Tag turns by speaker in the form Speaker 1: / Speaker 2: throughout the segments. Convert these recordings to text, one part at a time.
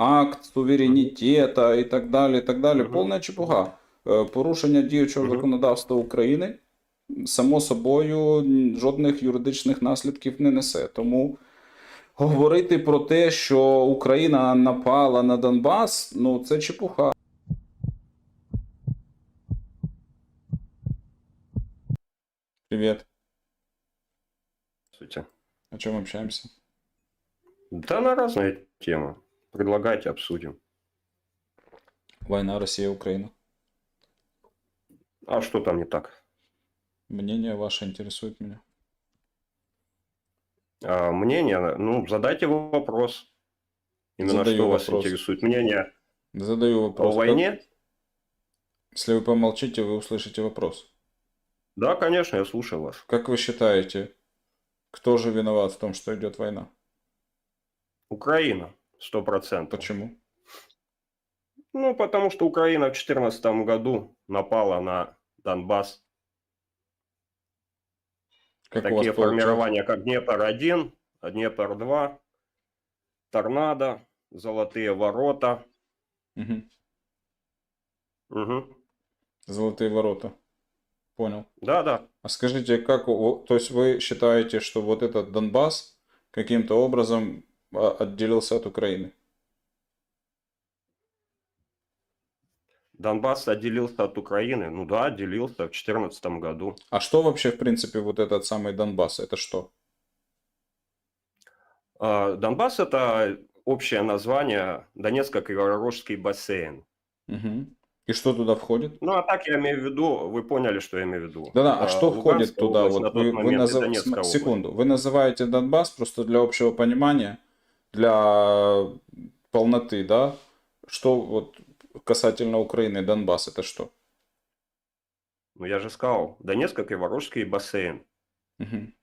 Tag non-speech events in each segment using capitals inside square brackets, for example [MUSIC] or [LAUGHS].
Speaker 1: акт суверенітета і так далі. і так далі. Повна чепуга. Е, Порушення діючого законодавства України, само собою, жодних юридичних наслідків не несе. Тому говорити про те, що Україна напала на Донбас, ну це чепуха. Привет.
Speaker 2: Здравствуйте.
Speaker 1: О чем общаемся?
Speaker 2: Да, на разные темы. Предлагайте, обсудим.
Speaker 1: Война Россия-Украина.
Speaker 2: А что там не так?
Speaker 1: Мнение ваше интересует меня.
Speaker 2: А, мнение? Ну, задайте вопрос. Именно
Speaker 1: Задаю
Speaker 2: что вас
Speaker 1: вопрос.
Speaker 2: интересует. Мнение
Speaker 1: Задаю
Speaker 2: о
Speaker 1: вопрос.
Speaker 2: войне?
Speaker 1: Если вы помолчите, вы услышите вопрос.
Speaker 2: Да, конечно, я слушаю вас.
Speaker 1: Как вы считаете, кто же виноват в том, что идет война?
Speaker 2: Украина, сто процентов.
Speaker 1: Почему?
Speaker 2: Ну, потому что Украина в 2014 году напала на Донбасс.
Speaker 1: Как
Speaker 2: Такие формирования, как Днепр-1, Днепр-2, Торнадо, Золотые ворота.
Speaker 1: Мгм.
Speaker 2: Мгм.
Speaker 1: Золотые ворота. Понял.
Speaker 2: Да-да.
Speaker 1: А скажите, как, то есть вы считаете, что вот этот Донбасс каким-то образом отделился от Украины?
Speaker 2: Донбасс отделился от Украины. Ну да, отделился в 2014 году.
Speaker 1: А что вообще, в принципе, вот этот самый Донбасс? Это что?
Speaker 2: А, Донбасс это общее название Донецко-Криворожский бассейн.
Speaker 1: Мгм. И что туда входит?
Speaker 2: Ну а так я имею в виду, вы поняли, что я имею в виду.
Speaker 1: Да-да, а
Speaker 2: А,
Speaker 1: что входит
Speaker 2: Луганская
Speaker 1: туда?
Speaker 2: область
Speaker 1: Вот
Speaker 2: на
Speaker 1: вы, вы
Speaker 2: область.
Speaker 1: Секунду. Вы называете Донбасс просто для общего понимания, для полноты, да? Что вот касательно Украины, Донбасс это что?
Speaker 2: Ну я же сказал, Донецко-Криворожский бассейн
Speaker 1: Мгм.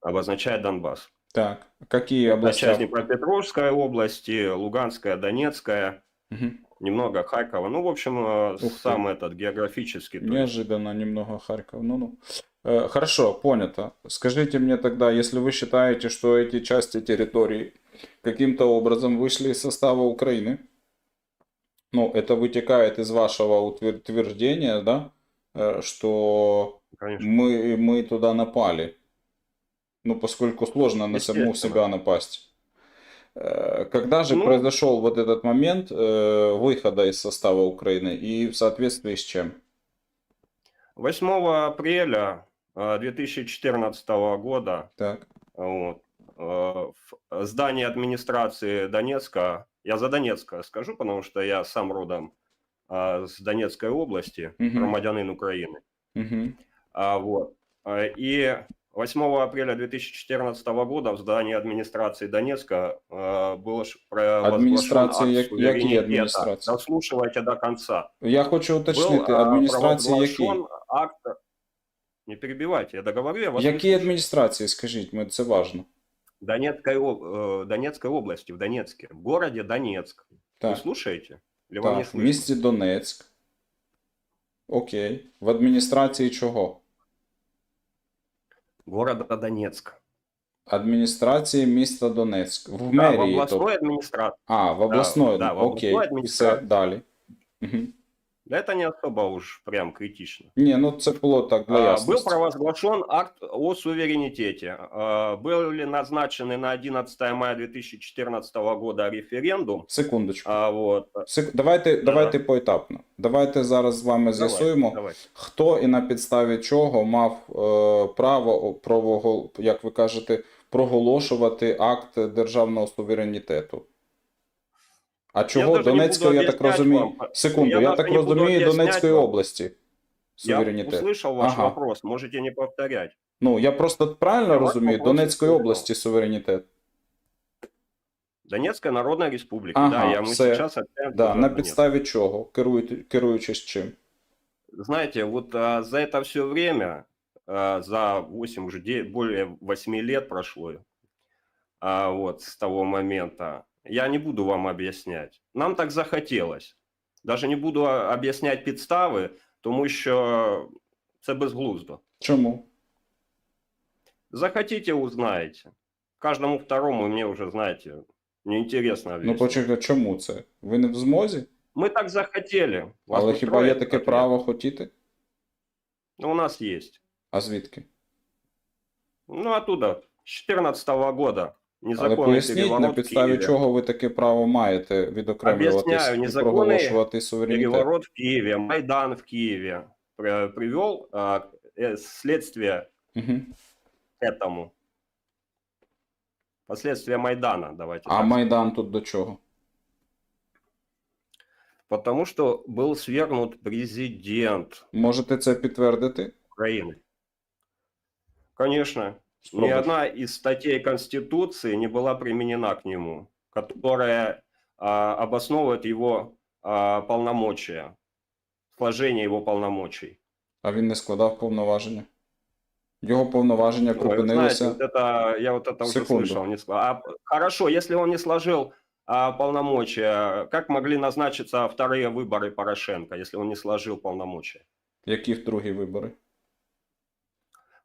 Speaker 2: обозначает Донбасс.
Speaker 1: Так, какие области?
Speaker 2: часть Днепропетровской области, Луганская, Донецкая,
Speaker 1: Мгм.
Speaker 2: немного Харькова. Ну, в общем, э,
Speaker 1: Ух ты.
Speaker 2: сам этот географический. то есть.
Speaker 1: Неожиданно немного Харьков. Ну-ну. Э, Хорошо, понято. Скажите мне тогда, если вы считаете, что эти части территории каким-то образом вышли из состава Украины, ну, это вытекает из вашего утвер- утверждения, да, э, что
Speaker 2: Конечно.
Speaker 1: мы, мы туда напали. Ну, поскольку сложно на саму себя напасть. Э, Когда же
Speaker 2: Ну-
Speaker 1: произошел вот этот момент э, выхода из состава Украины и в соответствии с чем?
Speaker 2: 8 апреля э, 2014 года
Speaker 1: Так.
Speaker 2: вот, в здании администрации Донецка, я за Донецка скажу, потому что я сам родом э, с Донецкой области,
Speaker 1: Мгм.
Speaker 2: громадянин Украины.
Speaker 1: Мгм.
Speaker 2: А, вот. Э, И 8 апреля 2014 года в здании администрации Донецка э, было ш- провозглашен
Speaker 1: Администрации
Speaker 2: акт
Speaker 1: як- які
Speaker 2: суверенитета.
Speaker 1: адміністрації?
Speaker 2: Дослушивайте до конца.
Speaker 1: Я хочу
Speaker 2: Был
Speaker 1: уточнити,
Speaker 2: э,
Speaker 1: адміністрації які?
Speaker 2: провозглашен акт... Не перебивайте, я договорю, я вас
Speaker 1: Які
Speaker 2: выслушаю.
Speaker 1: адміністрації, скажіть, ми- це важно.
Speaker 2: Донецкой, об- э, Донецкой области, в Донецке, в городе Донецк. Вы
Speaker 1: Так,
Speaker 2: слушаете? Или вам не
Speaker 1: так, в
Speaker 2: слышно?
Speaker 1: місті Донецьк. Окей. В адміністрації чого?
Speaker 2: Города Донецк.
Speaker 1: Адміністрації міста Донецьк. В
Speaker 2: Да, в
Speaker 1: мерії.
Speaker 2: областной
Speaker 1: тобто.
Speaker 2: администрации.
Speaker 1: А, в обласної.
Speaker 2: да, в
Speaker 1: Окей.
Speaker 2: обласної
Speaker 1: Все,
Speaker 2: адміністрації.
Speaker 1: далі. Мгм.
Speaker 2: Да это не особо уж прям критично.
Speaker 1: Ні, ну це було так для
Speaker 2: А, Был
Speaker 1: ясності.
Speaker 2: провозглашен акт о суверенитете. А, Были назначены на 11 мая 2014 года референдум.
Speaker 1: Секундочку.
Speaker 2: А, Вот.
Speaker 1: Сек... Давайте,
Speaker 2: Да-да.
Speaker 1: давайте поетапно. Давайте зараз з вами
Speaker 2: Давай,
Speaker 1: з'ясуємо.
Speaker 2: давай.
Speaker 1: Хто і на підставі чого мав е, право прового, як ви кажете, проголошувати акт державного суверенітету? А чого
Speaker 2: даже не
Speaker 1: Донецької,
Speaker 2: буду
Speaker 1: я так
Speaker 2: об'ясняти
Speaker 1: розумію,
Speaker 2: вам.
Speaker 1: секунду, я,
Speaker 2: Я даже
Speaker 1: так
Speaker 2: не буду
Speaker 1: розумію,
Speaker 2: об'ясняти
Speaker 1: Донецької
Speaker 2: вам.
Speaker 1: області
Speaker 2: Я
Speaker 1: суверенітет.
Speaker 2: услышал ваш
Speaker 1: Ага.
Speaker 2: вопрос, можете не повторять.
Speaker 1: Ну, я просто правильно
Speaker 2: Я вас
Speaker 1: розумію,
Speaker 2: вопрос
Speaker 1: Донецької
Speaker 2: услышав.
Speaker 1: області суверенітет.
Speaker 2: Донецкая Народная Республика.
Speaker 1: Ага,
Speaker 2: да, я, мы
Speaker 1: все.
Speaker 2: сейчас общаемся
Speaker 1: Да,
Speaker 2: уже
Speaker 1: на
Speaker 2: о Донецке.
Speaker 1: підставі чого? Керують, керуючись чим?
Speaker 2: Знаете, вот а, за это все время, а, за 8 уже де- более 8 лет прошло, а, вот с того момента, я не буду вам объяснять. Нам так захотелось. Даже не буду а, об'ясняти підстави, тому що це безглуздо.
Speaker 1: Чому?
Speaker 2: Захотите, узнаете. Каждому второму мне уже, знаете, неинтересно
Speaker 1: Ну
Speaker 2: объяснять.
Speaker 1: почекайте, чому це? Ви не в змозі?
Speaker 2: Мы так захотели. Вас
Speaker 1: Але хіба є
Speaker 2: устроит
Speaker 1: таке
Speaker 2: ответ?
Speaker 1: право хотіти?
Speaker 2: Ну, у нас есть.
Speaker 1: А звідки?
Speaker 2: Ну, оттуда, с 2014 года.
Speaker 1: Але
Speaker 2: Незаконный
Speaker 1: поясніть,
Speaker 2: переворот
Speaker 1: на
Speaker 2: в
Speaker 1: підставі
Speaker 2: Киеве.
Speaker 1: чого ви таке право маєте відокремлюватись
Speaker 2: Об'ясняю,
Speaker 1: і
Speaker 2: незаконний
Speaker 1: проголошувати суверенітет?
Speaker 2: Переворот в Киеве, Майдан в Киеве при- привел а, э, следствие
Speaker 1: Угу.
Speaker 2: к этому. Последствия Майдана, давайте
Speaker 1: А
Speaker 2: так
Speaker 1: Майдан тут до чого?
Speaker 2: Потому что был свергнут президент
Speaker 1: Можете це підтвердити?
Speaker 2: Украины. Конечно. Ни
Speaker 1: Спробуйте.
Speaker 2: одна из статей Конституции не была применена к нему, которая а, обосновывает его а, полномочия, сложение его полномочий.
Speaker 1: А він не складав повноваження. Його повноваження
Speaker 2: Ну, вы
Speaker 1: припинилися.
Speaker 2: знаете, вот это, я вот это уже
Speaker 1: Секунду.
Speaker 2: слышал. Не ск- а, хорошо, если он не сложил а, полномочия, как могли назначиться вторые выборы Порошенко, если он не сложил полномочия?
Speaker 1: Які другі вибори?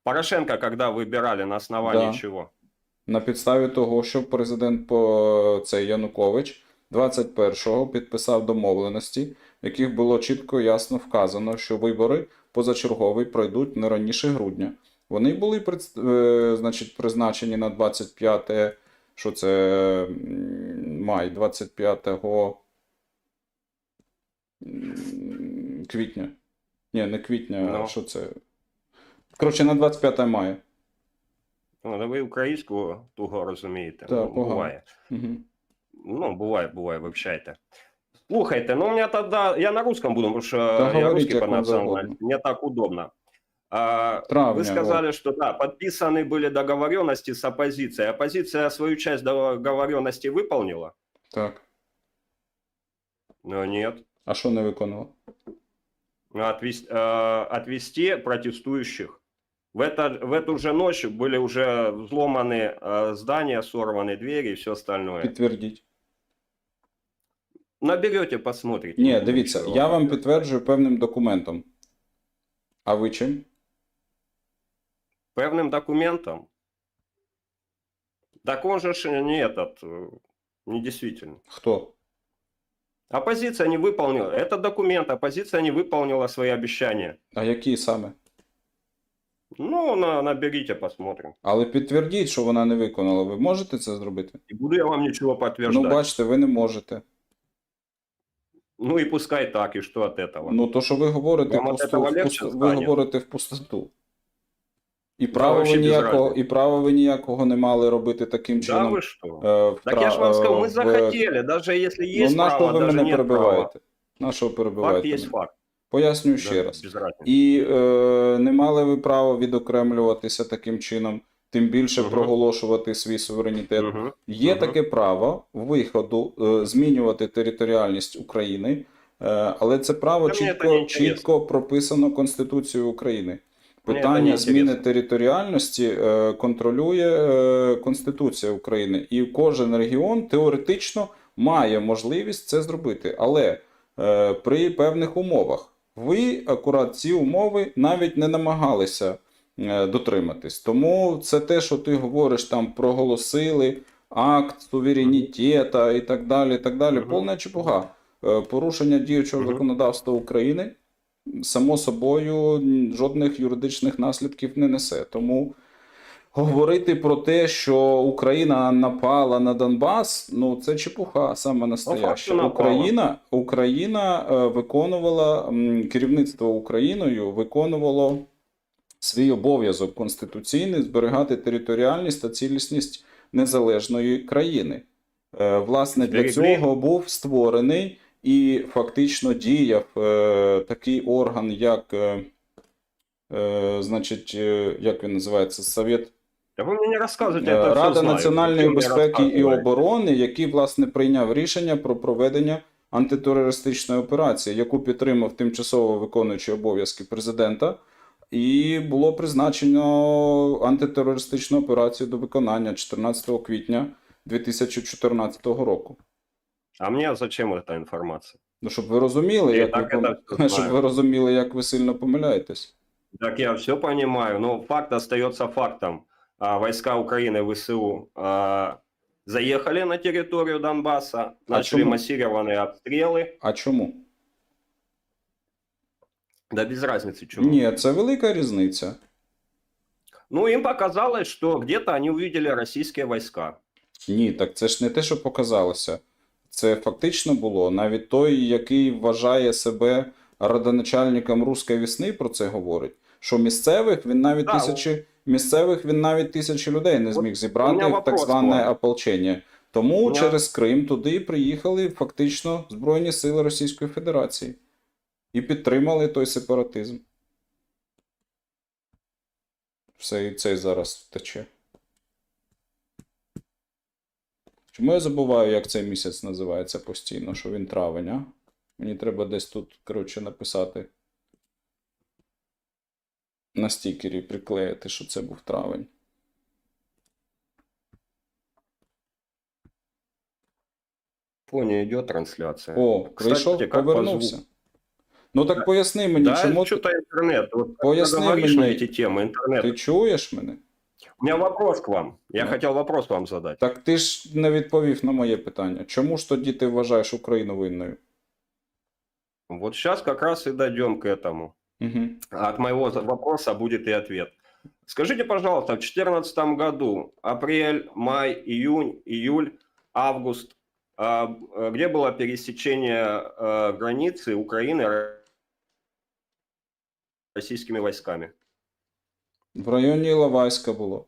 Speaker 2: Порошенко, когда выбирали на основании
Speaker 1: Да.
Speaker 2: чего?
Speaker 1: На підставі того, що президент по цей Янукович 21-го підписав домовленості, в яких було чітко і ясно вказано, що вибори позачергові пройдуть не раніше грудня. Вони були е, значить, призначені на 25 що це м, май, 25 м, квітня. Ні, не квітня, а
Speaker 2: Ну.
Speaker 1: що це? Коротше, на 25 мая.
Speaker 2: Ну, да ви українську туго розумієте.
Speaker 1: Так,
Speaker 2: ну,
Speaker 1: погано.
Speaker 2: буває.
Speaker 1: Угу.
Speaker 2: Ну, буває, буває, вивчайте. Слухайте, ну у меня тогда, я на русском буду, потому что я
Speaker 1: говорите,
Speaker 2: русский по
Speaker 1: как вам
Speaker 2: национальности,
Speaker 1: завгодно.
Speaker 2: мне так удобно. А,
Speaker 1: Травня,
Speaker 2: Вы сказали, что да, подписаны были договоренности с оппозицией. Оппозиция свою часть договоренности выполнила?
Speaker 1: Так.
Speaker 2: Ну, нет.
Speaker 1: А що не виконував?
Speaker 2: Отвести, э, отвести протестующих. В, это, в эту же ночь были уже взломаны э, здания, сорваны двери и все остальное.
Speaker 1: Підтвердіть.
Speaker 2: Наберете, посмотрите.
Speaker 1: Ні,
Speaker 2: Не
Speaker 1: дивіться,
Speaker 2: ничего.
Speaker 1: я вам підтверджую певним документом. А ви чим?
Speaker 2: Певным документом. Так он же ж не этот, э, не действительно.
Speaker 1: Хто?
Speaker 2: Оппозиция не выполнила. Это документ. Оппозиция не выполнила свои обещания.
Speaker 1: А які саме?
Speaker 2: Ну, на, наберите, посмотрим.
Speaker 1: Але підтвердіть, що вона не виконала. Ви можете це зробити?
Speaker 2: Не буду я вам ничего подтверждать.
Speaker 1: Ну, бачите, ви не можете.
Speaker 2: Ну и пускай так, и что от этого?
Speaker 1: Ну, то, що ви говорите,
Speaker 2: Вам
Speaker 1: в
Speaker 2: от
Speaker 1: пусту,
Speaker 2: этого
Speaker 1: в
Speaker 2: легче
Speaker 1: пусту- ви
Speaker 2: стане?
Speaker 1: говорите в пустоту. І
Speaker 2: Да,
Speaker 1: права, ви
Speaker 2: вообще без
Speaker 1: ніякого,
Speaker 2: разницы.
Speaker 1: і права ви ніякого не мали робити таким
Speaker 2: да
Speaker 1: чином.
Speaker 2: вы что?
Speaker 1: е, в
Speaker 2: Так я же вам
Speaker 1: тра-
Speaker 2: сказал,
Speaker 1: е,
Speaker 2: мы
Speaker 1: в-
Speaker 2: захотели, даже если
Speaker 1: Ну,
Speaker 2: есть
Speaker 1: на що
Speaker 2: право,
Speaker 1: ви
Speaker 2: даже
Speaker 1: мене
Speaker 2: нет права.
Speaker 1: перебиваєте? На що ви
Speaker 2: Факт
Speaker 1: перебиваєте?
Speaker 2: есть
Speaker 1: мене?
Speaker 2: факт.
Speaker 1: Пояснюю ще
Speaker 2: Да,
Speaker 1: раз. І е, не мали ви права відокремлюватися таким чином, тим більше
Speaker 2: Мгм.
Speaker 1: проголошувати свій суверенітет.
Speaker 2: Мгм.
Speaker 1: Є
Speaker 2: Мгм.
Speaker 1: таке право виходу е, змінювати територіальність України, е, але це право
Speaker 2: Та мені це
Speaker 1: чітко, чітко прописано Конституцією України. Питання зміни
Speaker 2: інтересно.
Speaker 1: територіальності е, контролює е, Конституція України, і кожен регіон теоретично має можливість це зробити, але е, при певних умовах. Ви акурат ці умови навіть не намагалися е, дотриматись. Тому це те, що ти говориш, там проголосили акт суверенітета і так далі. і так далі. Повна чепуга. Е, Порушення діючого законодавства України само собою жодних юридичних наслідків не несе. Тому говорити про те, що Україна напала на Донбас, ну це чепуха саме настояща.
Speaker 2: напала.
Speaker 1: Україна, Україна е, виконувала керівництво Україною виконувало свій обов'язок конституційний зберігати територіальність та цілісність незалежної країни. Е, Власне, для цього був створений і фактично діяв е, такий орган, як, значить, як він називається, Совет
Speaker 2: Да вы мне не рассказывайте,
Speaker 1: Е,
Speaker 2: это всё
Speaker 1: Рада
Speaker 2: знаю.
Speaker 1: національної
Speaker 2: Зачем мне
Speaker 1: безпеки і
Speaker 2: рассказывать?
Speaker 1: оборони, який власне прийняв рішення про проведення антитерористичної операції, яку підтримав тимчасово виконуючий обов'язки президента, і було призначено антитерористичну операцію до виконання 14 квітня 2014 року.
Speaker 2: А мне зачем эта информация?
Speaker 1: Ну, щоб ви розуміли,
Speaker 2: Я
Speaker 1: як
Speaker 2: так
Speaker 1: ви,
Speaker 2: это
Speaker 1: пом-
Speaker 2: всё
Speaker 1: щоб [LAUGHS]
Speaker 2: знаю.
Speaker 1: ви розуміли, як ви сильно помиляєтесь.
Speaker 2: Так я все понимаю, но факт остается фактом. А, войска Украины ВСУ а, заехали на территорию Донбасса, начали
Speaker 1: чему?
Speaker 2: массированные обстрелы.
Speaker 1: А чому?
Speaker 2: Да без разницы, чего.
Speaker 1: Ні, це велика різниця.
Speaker 2: Ну, им показалось, что где-то они увидели российские войска.
Speaker 1: Ні, так це ж не те, що показалося. Це фактично було. Навіть той, який вважає себе родоначальником руської весни, про це говорить. Що місцевих він навіть
Speaker 2: Да,
Speaker 1: тисячі місцевих він навіть тисячі людей не зміг зібрати в так зване ополчення. Тому через Крим туди приїхали фактично Збройні Сили Російської Федерації і підтримали той сепаратизм. Все, і цей зараз втече. Чому я забуваю, як цей місяць називається постійно, що він травень, а? Мені треба десь тут, коротше, написати На стікері приклеїти, що це був травень.
Speaker 2: В фоне идет трансляция.
Speaker 1: О,
Speaker 2: Кстати,
Speaker 1: вийшов,
Speaker 2: как по
Speaker 1: повернувся.
Speaker 2: звуку?
Speaker 1: Ну так поясни мені,
Speaker 2: да,
Speaker 1: чому ти,
Speaker 2: что-то интернет. Вот когда
Speaker 1: Поясни
Speaker 2: говоришь
Speaker 1: мне.
Speaker 2: на эти темы, интернет.
Speaker 1: ти чуєш мене?
Speaker 2: У меня вопрос к вам. Я
Speaker 1: Ну.
Speaker 2: хотел вопрос вам задать.
Speaker 1: Так ти ж не відповів на моє питання. Чому ж тоді ти вважаєш Україну винною?
Speaker 2: Вот сейчас как раз и дойдем к этому.
Speaker 1: Угу.
Speaker 2: От моего за- вопроса будет и ответ. Скажите, пожалуйста, в 2014 году, апрель, май, июнь, июль, август, а, э, где было пересечение э, границы Украины ро- российскими войсками?
Speaker 1: В районі Іловайська було.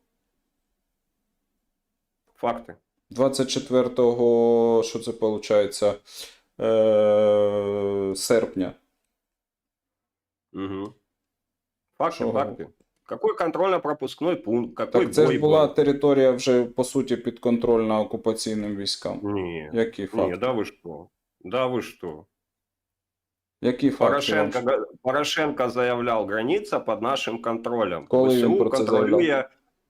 Speaker 2: Факты.
Speaker 1: 24-го, що це виходить, е- серпня.
Speaker 2: Мгм. Факты,
Speaker 1: Шо?
Speaker 2: факты. Какой контрольно-пропускной пункт? Какой
Speaker 1: Так це
Speaker 2: бой
Speaker 1: ж була
Speaker 2: был?
Speaker 1: територія вже по суті підконтрольна окупаційним військам.
Speaker 2: Не,
Speaker 1: Які
Speaker 2: не,
Speaker 1: факти?
Speaker 2: да вы что? Да вы что?
Speaker 1: Які факти?
Speaker 2: Порошенко,
Speaker 1: вам?
Speaker 2: га- Порошенко заявлял, граница под нашим контролем.
Speaker 1: Коли він
Speaker 2: ВСУ
Speaker 1: про це
Speaker 2: контролює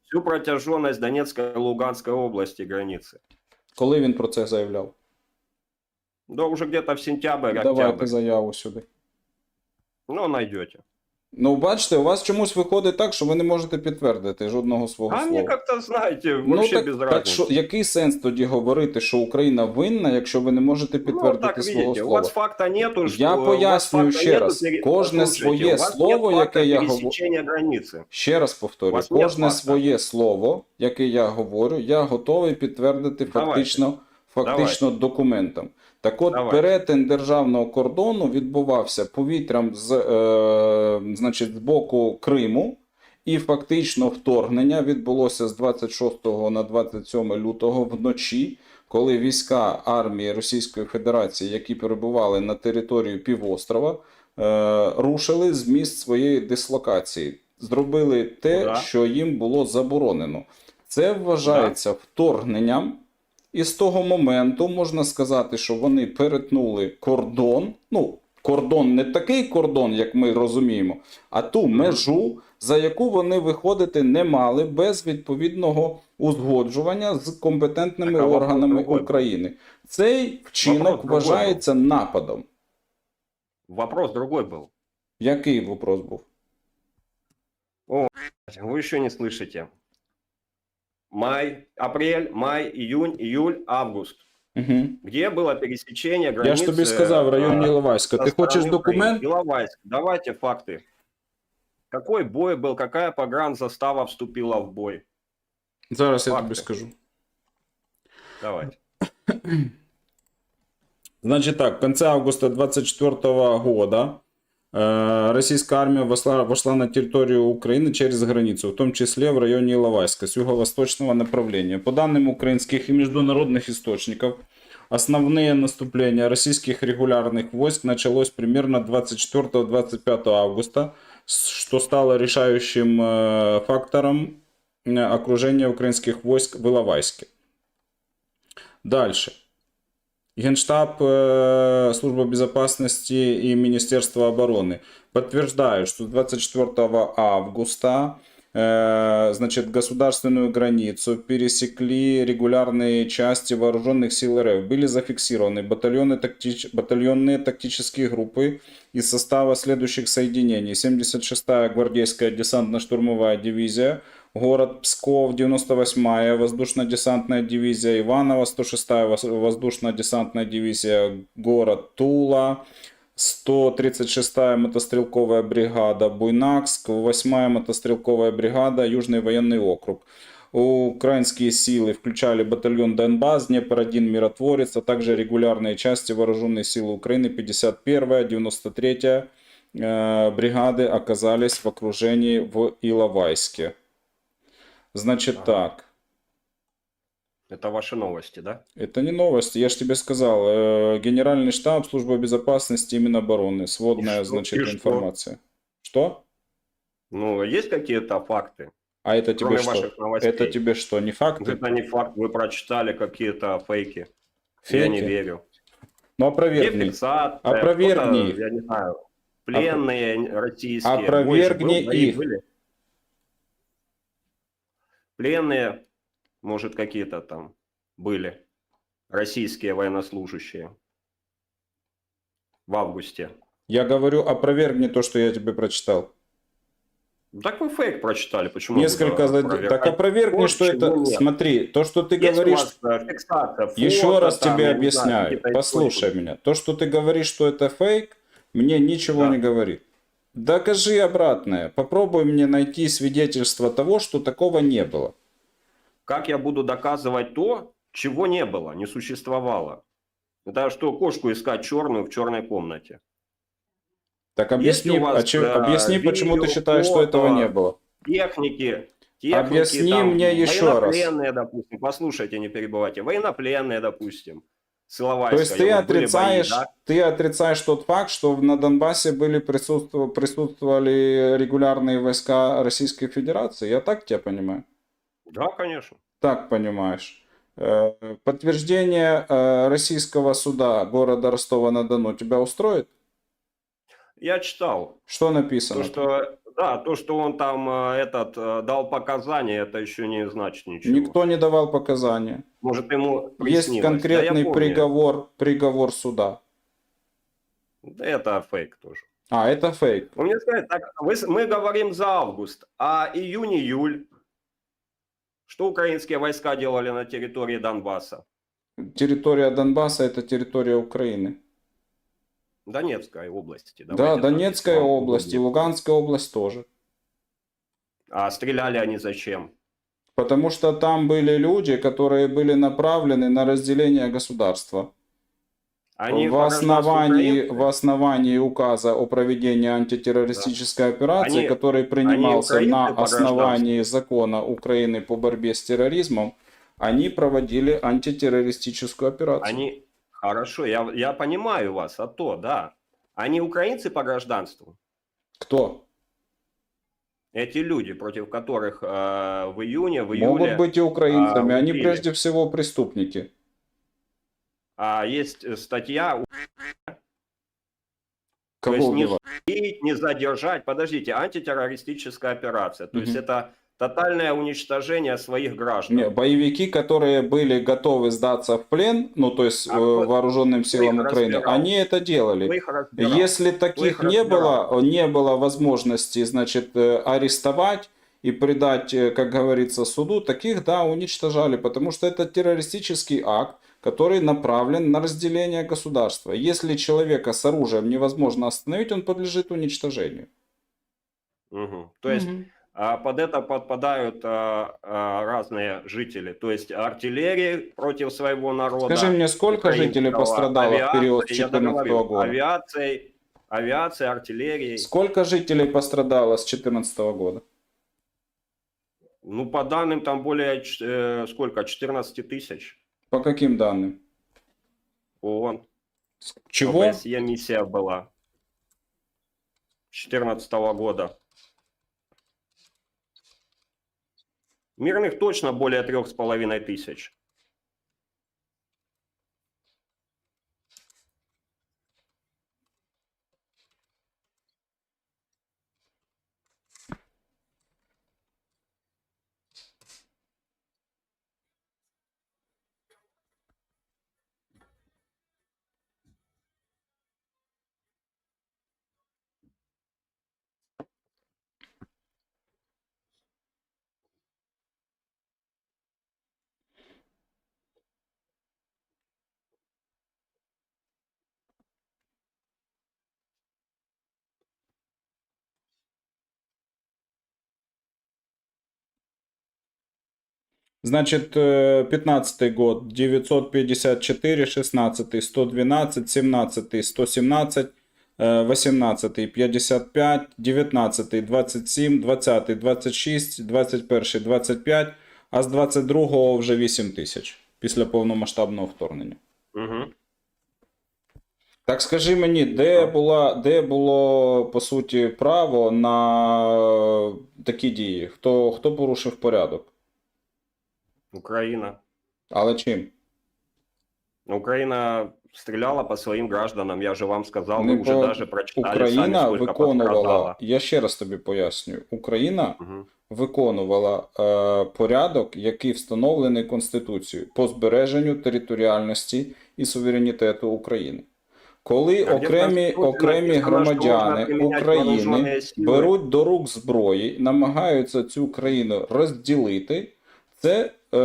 Speaker 2: всю протяженность Донецкой и Луганской области границы.
Speaker 1: Коли він про це заявляв?
Speaker 2: Да уже где-то в сентябрь,
Speaker 1: Давайте
Speaker 2: октябрь.
Speaker 1: заяву сюди.
Speaker 2: Ну, найдете.
Speaker 1: Ну, бачите, у вас чомусь виходить так, що ви не можете підтвердити жодного свого
Speaker 2: А
Speaker 1: слова.
Speaker 2: как-то, знаете,
Speaker 1: Ну
Speaker 2: вообще
Speaker 1: так,
Speaker 2: без
Speaker 1: так що, який сенс тоді говорити, що Україна винна, якщо ви не можете
Speaker 2: ну,
Speaker 1: підтвердити
Speaker 2: так
Speaker 1: свого
Speaker 2: видите, у
Speaker 1: слова?
Speaker 2: вас факта нету, что...
Speaker 1: Я пояснюю ще
Speaker 2: нету,
Speaker 1: раз. Кожне своє слово, яке я говорю- Ще раз повторю,
Speaker 2: У вас нет
Speaker 1: кожне своє слово, яке я говорю, я готовий підтвердити
Speaker 2: Давайте.
Speaker 1: фактично, фактично документом. Так от,
Speaker 2: Давайте.
Speaker 1: перетин державного кордону відбувався повітрям з, е, значить, з боку Криму, і фактично вторгнення відбулося з 26 на 27 лютого вночі, коли війська армії Російської Федерації, які перебували на території півострова, е, рушили з місць своєї дислокації, зробили те,
Speaker 2: Да.
Speaker 1: що їм було заборонено. Це вважається вторгненням. І з того моменту можна сказати, що вони перетнули кордон. Ну, кордон не такий кордон, як ми розуміємо, а ту межу, за яку вони виходити не мали без відповідного узгоджування з компетентними
Speaker 2: Так, а вопрос
Speaker 1: органами
Speaker 2: другой був.
Speaker 1: України. Цей вчинок
Speaker 2: Вопрос другой
Speaker 1: вважається нападом.
Speaker 2: Вопрос другой был.
Speaker 1: Який вопрос був?
Speaker 2: Вы еще не слышите. Май, апрель, май, июнь, июль, август.
Speaker 1: Угу.
Speaker 2: Где было пересечение границы?
Speaker 1: Я ж тобі сказав, в районі
Speaker 2: а,
Speaker 1: Іловайська.
Speaker 2: со
Speaker 1: Ти хочеш
Speaker 2: стороны
Speaker 1: документ?
Speaker 2: Украины. Иловайск. Давайте факты. Какой бой был, какая погранзастава вступила в бой?
Speaker 1: Зараз я
Speaker 2: Факти.
Speaker 1: тобі скажу.
Speaker 2: Давайте.
Speaker 1: Значит так, в конце августа 24 года э, российская армия вошла, вошла на территорию Украины через границу, в том числе в районе Иловайска, с юго-восточного направления. По данным украинских и международных источников, основные наступления российских регулярных войск началось примерно 24-25 августа, с- что стало решающим э, фактором э, окружения украинских войск в Иловайске. Дальше. Генштаб, э, Служба безопасности и Министерство обороны подтверждают, что с 24 августа э, значит, государственную границу пересекли регулярные части вооруженных сил РФ. Были зафиксированы батальоны, тактич- батальонные тактические группы из состава следующих соединений. 76-я гвардейская десантно-штурмовая дивизия, город Псков, 98-я воздушно-десантная дивизия Иваново, 106-я воз- воздушно-десантная дивизия город Тула, 136-я мотострелковая бригада Буйнакск, 8-я мотострелковая бригада Южный военный округ. Украинские силы включали батальон Донбасс, Днепр-1 Миротворец, а также регулярные части вооруженные силы Украины 51-я, 93-я э, бригады оказались в окружении в Иловайске. Значит
Speaker 2: Ага.
Speaker 1: так,
Speaker 2: Это ваши новости, да?
Speaker 1: это не новости, я же тебе сказал, э, Генеральный штаб, Служба безопасности и Минобороны, сводная,
Speaker 2: И что?
Speaker 1: значит,
Speaker 2: И что?
Speaker 1: информация. Что?
Speaker 2: Ну, есть какие-то факты?
Speaker 1: А это тебе что?
Speaker 2: новостей.
Speaker 1: Это тебе что, не факты?
Speaker 2: Это не факт, вы прочитали какие-то фейки. Я не
Speaker 1: Фейки?
Speaker 2: верю.
Speaker 1: Ну, опровергни. Опровергни.
Speaker 2: Я не знаю. Пленные российские.
Speaker 1: Опровергни их.
Speaker 2: были. Пленные, может, какие-то там были. Российские военнослужащие. В августе.
Speaker 1: Я говорю, опровергни то, что я тебе прочитал.
Speaker 2: Так вы фейк прочитали, почему?
Speaker 1: Несколько за...
Speaker 2: опровергать?
Speaker 1: Так опровергни,
Speaker 2: Вот
Speaker 1: что это...
Speaker 2: нет.
Speaker 1: Смотри, то, что ты
Speaker 2: Есть
Speaker 1: говоришь...
Speaker 2: э, фиксация,
Speaker 1: Еще
Speaker 2: фото
Speaker 1: раз
Speaker 2: там,
Speaker 1: тебе
Speaker 2: знаю,
Speaker 1: объясняю.
Speaker 2: какие-то
Speaker 1: Послушай
Speaker 2: истории.
Speaker 1: меня. То, что ты говоришь, что это фейк, мне ничего
Speaker 2: Да.
Speaker 1: не говорит. Докажи обратное. Попробуй мне найти свидетельство того, что такого не было.
Speaker 2: Как я буду доказывать то, чего не было, не существовало? Это что, кошку искать черную в черной комнате?
Speaker 1: Так объясни,
Speaker 2: вас,
Speaker 1: а чем-
Speaker 2: э,
Speaker 1: объясни почему ты
Speaker 2: видео,
Speaker 1: считаешь, что этого
Speaker 2: фото?
Speaker 1: не было.
Speaker 2: Техники, техники
Speaker 1: Объясни
Speaker 2: там,
Speaker 1: мне еще раз.
Speaker 2: военнопленные, допустим, послушайте, не перебывайте, военнопленные, допустим, с Иловайска,
Speaker 1: То есть ты
Speaker 2: были бои,
Speaker 1: отрицаешь,
Speaker 2: да?
Speaker 1: ты отрицаешь тот факт, что на Донбассе были присутствовали, присутствовали регулярные войска Российской Федерации? Я так тебя понимаю?
Speaker 2: Да, конечно.
Speaker 1: Так понимаешь. Э, Подтверждение э, российского суда города Ростова-на-Дону тебя устроит?
Speaker 2: Я читал,
Speaker 1: Что написано?
Speaker 2: то, что, да, то, что он там э, этот э, дал показания, это еще не значит ничего.
Speaker 1: Никто не давал показания.
Speaker 2: Может, ему
Speaker 1: Есть конкретный
Speaker 2: да,
Speaker 1: приговор, приговор суда.
Speaker 2: Да это фейк тоже.
Speaker 1: А, это фейк.
Speaker 2: Вы мне скажите, так, вы мы говорим за август, а июнь-июль, что украинские войска делали на территории Донбасса?
Speaker 1: Территория Донбасса это территория Украины.
Speaker 2: Донецкой области.
Speaker 1: да,
Speaker 2: давайте
Speaker 1: Донецкая область и. Луганская область тоже.
Speaker 2: А стреляли они зачем?
Speaker 1: Потому что там были люди, которые были направлены на разделение государства.
Speaker 2: Они
Speaker 1: в, основании, в основании указа о проведении антитеррористической операции,
Speaker 2: Они-
Speaker 1: который принимался на основании закона Украины по борьбе с терроризмом, они проводили антитеррористическую операцию.
Speaker 2: Они... Хорошо, я, я понимаю вас, а то, да. Они украинцы по гражданству?
Speaker 1: Кто?
Speaker 2: Эти люди, против которых э, в июне, в июле...
Speaker 1: Могут быть и украинцами,
Speaker 2: а,
Speaker 1: они прежде всего преступники.
Speaker 2: А есть э, статья
Speaker 1: Кого
Speaker 2: есть не
Speaker 1: убивать?
Speaker 2: убить, не задержать. Подождите, антитеррористическая операция. То есть
Speaker 1: Мгм.
Speaker 2: это тотальное уничтожение своих граждан.
Speaker 1: Не, боевики, которые были готовы сдаться в плен, ну то есть
Speaker 2: А
Speaker 1: э, вооруженным силам Украины,
Speaker 2: разбирал?
Speaker 1: они это делали. Если таких не было, не было возможности, значит, э, арестовать и предать, э, как говорится, суду, таких, да, уничтожали, потому что это террористический акт, который направлен на разделение государства. Если человека с оружием невозможно остановить, он подлежит уничтожению.
Speaker 2: Мгм. То есть а, под это подпадают а, а, разные жители. То есть артиллерии против своего народа.
Speaker 1: Скажи мне, сколько жителей пострадало в
Speaker 2: авиации,
Speaker 1: период с
Speaker 2: я
Speaker 1: 2014
Speaker 2: договорю,
Speaker 1: года?
Speaker 2: Авиацией, авиацией, артиллерией.
Speaker 1: Сколько жителей пострадало с 2014 года?
Speaker 2: Ну, по данным, там более, э, сколько, 14 тысяч.
Speaker 1: По каким данным?
Speaker 2: ООН.
Speaker 1: Чего?
Speaker 2: ОБСЕ миссия была. 2014 года. Мирных точно более трех с половиной тысяч.
Speaker 1: Значит, э, 15 год 954, 16 112, 17 117, э, 18 55, 19 27, 20 26, 21 25, а з 22 вже 8 тисяч після повномасштабного вторгнення.
Speaker 2: Угу.
Speaker 1: Так скажи мені, де, була, де було по суті право на такі дії? Хто, хто порушив порядок?
Speaker 2: Украина.
Speaker 1: Але чим?
Speaker 2: Украина стреляла по своим гражданам, я же вам сказал,
Speaker 1: Не
Speaker 2: вы уже
Speaker 1: по-
Speaker 2: даже прочитали
Speaker 1: Україна
Speaker 2: сами, сколько
Speaker 1: виконувала,
Speaker 2: пострадало.
Speaker 1: я ще раз тобі пояснюю, Україна
Speaker 2: Мгм.
Speaker 1: виконувала е, порядок, який встановлений Конституцією по збереженню територіальності і суверенітету України. Коли
Speaker 2: А где в
Speaker 1: окремі,
Speaker 2: Конституции
Speaker 1: окремі
Speaker 2: написано, что
Speaker 1: громадяни
Speaker 2: можно применять
Speaker 1: України
Speaker 2: вооруженные силы?
Speaker 1: беруть до рук зброї, намагаються цю країну розділити, це е,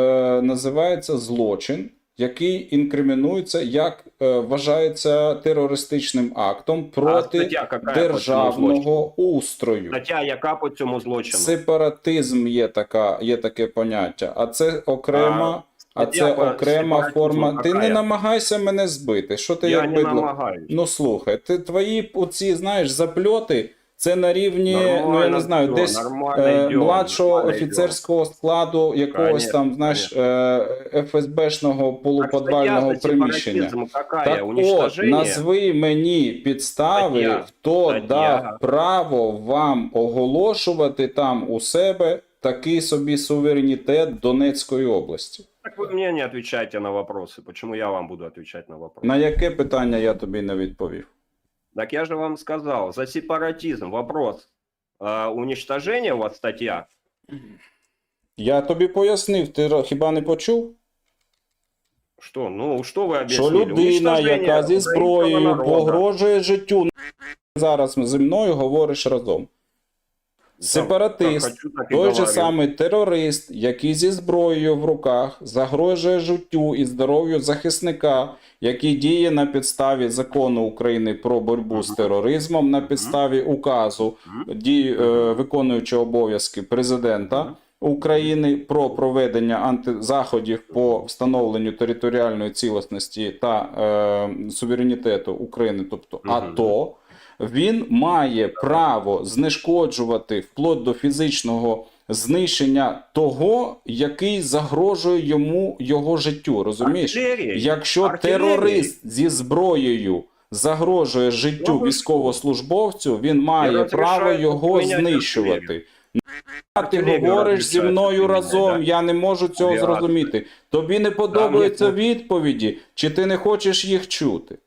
Speaker 1: називається злочин, який інкримінується як е, вважається терористичним актом проти
Speaker 2: злочину?
Speaker 1: державного устрою.
Speaker 2: Стаття яка по цьому злочину?
Speaker 1: Сепаратизм є така, є таке поняття, а це окрема, а, це
Speaker 2: по
Speaker 1: окрема форма. Ти не намагайся мене збити. Що ти
Speaker 2: Я
Speaker 1: як
Speaker 2: не
Speaker 1: бидло?
Speaker 2: намагаюсь.
Speaker 1: Ну слухай, ти твої оці, знаєш, запльоти. Це на рівні, ну я не
Speaker 2: Нормально
Speaker 1: знаю,
Speaker 2: всё,
Speaker 1: десь
Speaker 2: нормально
Speaker 1: е,
Speaker 2: йдем,
Speaker 1: младшого
Speaker 2: нормально
Speaker 1: офіцерського складу якогось
Speaker 2: Конечно,
Speaker 1: там, знаєш, е, ФСБшного
Speaker 2: Так
Speaker 1: полуподвального
Speaker 2: стаття за
Speaker 1: приміщення.
Speaker 2: сепаратизм какая?
Speaker 1: Так от,
Speaker 2: Уничтожение?
Speaker 1: назви мені підстави,
Speaker 2: Стаття.
Speaker 1: хто
Speaker 2: Стаття.
Speaker 1: дав право вам оголошувати там у себе такий собі суверенітет Донецької області.
Speaker 2: Так вы мне не отвечаете на вопросы. Почему я вам буду отвечать на вопросы?
Speaker 1: На яке питання я тобі не відповів?
Speaker 2: Так я же вам сказал, за сепаратизм вопрос. А, уничтожение у вас статья?
Speaker 1: Я тобі пояснив, ти хіба не почув?
Speaker 2: Что? Ну, что вы
Speaker 1: Що
Speaker 2: объяснили?
Speaker 1: людина, яка зі зброєю погрожує життю, зараз зі мною говориш разом. Сепаратист,
Speaker 2: так и
Speaker 1: Той же самий терорист, який зі зброєю в руках загрожує життю і здоров'ю захисника, який діє на підставі закону України про боротьбу з тероризмом, на підставі указу
Speaker 2: Мгм.
Speaker 1: дій, е, виконуючого обов'язки президента. України про проведення антизаходів по встановленню територіальної цілісності та е, суверенітету України, тобто
Speaker 2: Мгм.
Speaker 1: АТО. Він має право знешкоджувати вплоть до фізичного знищення того, який загрожує йому його життю. Розумієш? Якщо
Speaker 2: Артилерії.
Speaker 1: терорист зі зброєю загрожує життю військовослужбовцю, він має право його знищувати. А ти говориш зі мною разом, я не можу цього зрозуміти. Тобі не подобаються відповіді, чи ти не хочеш їх чути?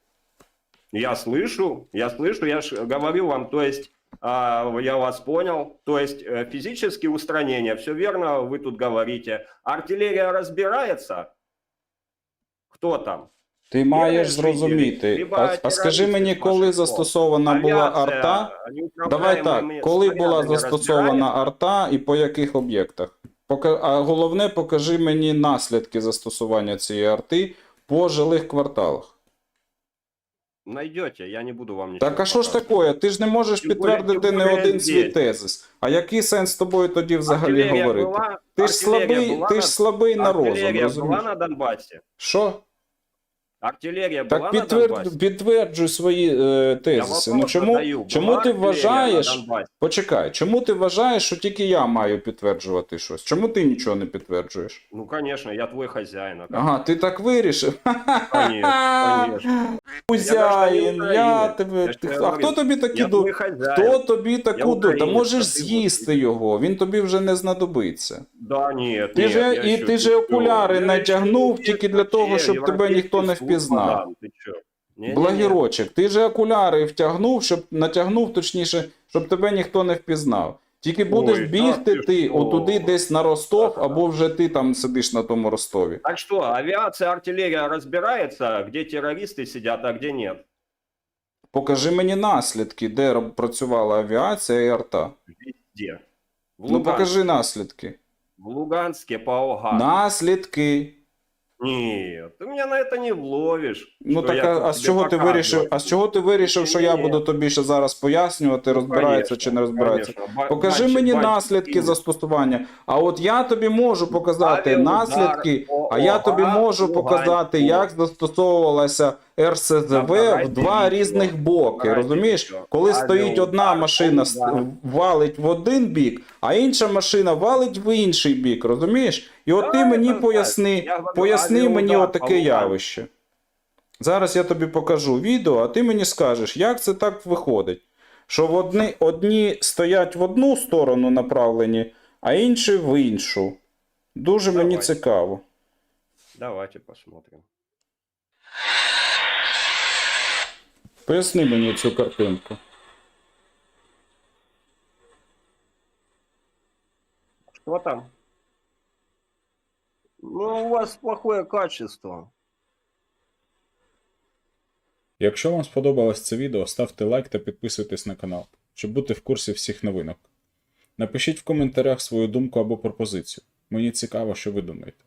Speaker 2: Я слышу, я слышу, я ж говорю вам, то есть а, я вас понял, то есть э, физические устранения, все верно, вы тут говорите. Артиллерия разбирается? Кто там?
Speaker 1: Ти маєш
Speaker 2: жителі,
Speaker 1: зрозуміти.
Speaker 2: либо
Speaker 1: А, а
Speaker 2: терористи
Speaker 1: скажи мені, коли
Speaker 2: ваших
Speaker 1: застосована була
Speaker 2: Авиация,
Speaker 1: арта?
Speaker 2: неуправляемыми
Speaker 1: Давай так, коли була
Speaker 2: снарядами
Speaker 1: застосована
Speaker 2: разбирается?
Speaker 1: арта і по яких об'єктах? Пока... А головне, покажи мені наслідки застосування цієї арти по жилих кварталах.
Speaker 2: Найдете, я не буду вам ничего
Speaker 1: Так а що ж
Speaker 2: показывать.
Speaker 1: таке? Ти ж не можеш
Speaker 2: Тим більше-
Speaker 1: підтвердити
Speaker 2: тим
Speaker 1: не
Speaker 2: більше
Speaker 1: один свій
Speaker 2: здесь.
Speaker 1: тезис. А який сенс з тобою тоді взагалі
Speaker 2: Артиллерия
Speaker 1: говорити?
Speaker 2: была-
Speaker 1: Ти ж
Speaker 2: артиллерия
Speaker 1: слабий,
Speaker 2: была
Speaker 1: ти
Speaker 2: на-
Speaker 1: ж слабий на розум,
Speaker 2: Артиллерия
Speaker 1: розумієш?
Speaker 2: была на Донбассе?
Speaker 1: Що?
Speaker 2: Артиллерия была
Speaker 1: Так
Speaker 2: на
Speaker 1: підтверд...
Speaker 2: Донбассе?
Speaker 1: свої е, тезиси. Ну чому,
Speaker 2: задаю.
Speaker 1: чому ти вважаєш? Почекай, чому ти вважаєш, що тільки я маю підтверджувати щось? Чому ти нічого не підтверджуєш?
Speaker 2: Ну, конечно, я а как?
Speaker 1: Ага, ти так вирішив?
Speaker 2: Конечно. [LAUGHS] Я
Speaker 1: тебе.
Speaker 2: Ж
Speaker 1: А хто тобі такі
Speaker 2: хозяин.
Speaker 1: Хто тобі таку ду... Та можеш з'їсти його, він тобі вже не знадобиться.
Speaker 2: Да, нет,
Speaker 1: Ти
Speaker 2: я
Speaker 1: і ти же окуляри натягнув тільки для того, щоб тебе ніхто не впізнав
Speaker 2: подам, ты чё? Не-не-не.
Speaker 1: Благірочек, ти же окуляри втягнув, щоб натягнув, точніше, щоб тебе ніхто не впізнав. Тільки будеш
Speaker 2: Ой,
Speaker 1: бігти
Speaker 2: та ти
Speaker 1: ти
Speaker 2: що?
Speaker 1: отуди десь на Ростов,
Speaker 2: Ага.
Speaker 1: або вже ти там сидиш на тому Ростові.
Speaker 2: Так что, авиация, артиллерия разбирается, где террористы сидят, а где нет?
Speaker 1: Покажи мені наслідки, де роб- працювала авіація і арта.
Speaker 2: Везде. В
Speaker 1: Ну
Speaker 2: Луганске,
Speaker 1: покажи наслідки.
Speaker 2: в Луганске, Пауга.
Speaker 1: Наслідки.
Speaker 2: Нет, ты меня на это не вловишь.
Speaker 1: Ну
Speaker 2: что
Speaker 1: так,
Speaker 2: я
Speaker 1: а,
Speaker 2: тут
Speaker 1: а з
Speaker 2: тебе
Speaker 1: чого ти
Speaker 2: показываю.
Speaker 1: вирішив? А з чого ти вирішив, що я
Speaker 2: Ні.
Speaker 1: буду тобі ще зараз пояснювати,
Speaker 2: Ну,
Speaker 1: розбирається
Speaker 2: конечно,
Speaker 1: чи не розбирається?
Speaker 2: конечно. Ба-
Speaker 1: Покажи
Speaker 2: бачи-
Speaker 1: мені
Speaker 2: бачи,
Speaker 1: наслідки
Speaker 2: Київ.
Speaker 1: застосування. А от я тобі можу показати
Speaker 2: Авіаудар
Speaker 1: наслідки,
Speaker 2: по
Speaker 1: а я тобі
Speaker 2: ОГА
Speaker 1: можу
Speaker 2: Луганську.
Speaker 1: показати, як застосовувалася РСЗВ в два різних боки. Розумієш, коли стоїть одна машина валить в один бік, а інша машина валить в інший бік. Розумієш? І от ти мені поясни, поясни мені отаке явище. Зараз я тобі покажу відео, а ти мені скажеш, як це так виходить. Що в одні, одні стоять в одну сторону направлені, а інші в іншу. Дуже мені цікаво.
Speaker 2: Давайте посмотрим.
Speaker 1: Поясни мені цю картинку.
Speaker 2: Что там? Ну, у вас плохое качество.
Speaker 1: Якщо вам сподобалось це відео, ставте лайк та підписуйтесь на канал, щоб бути в курсі всіх новинок. Напишіть в коментарях свою думку або пропозицію. Мені цікаво, що ви думаєте.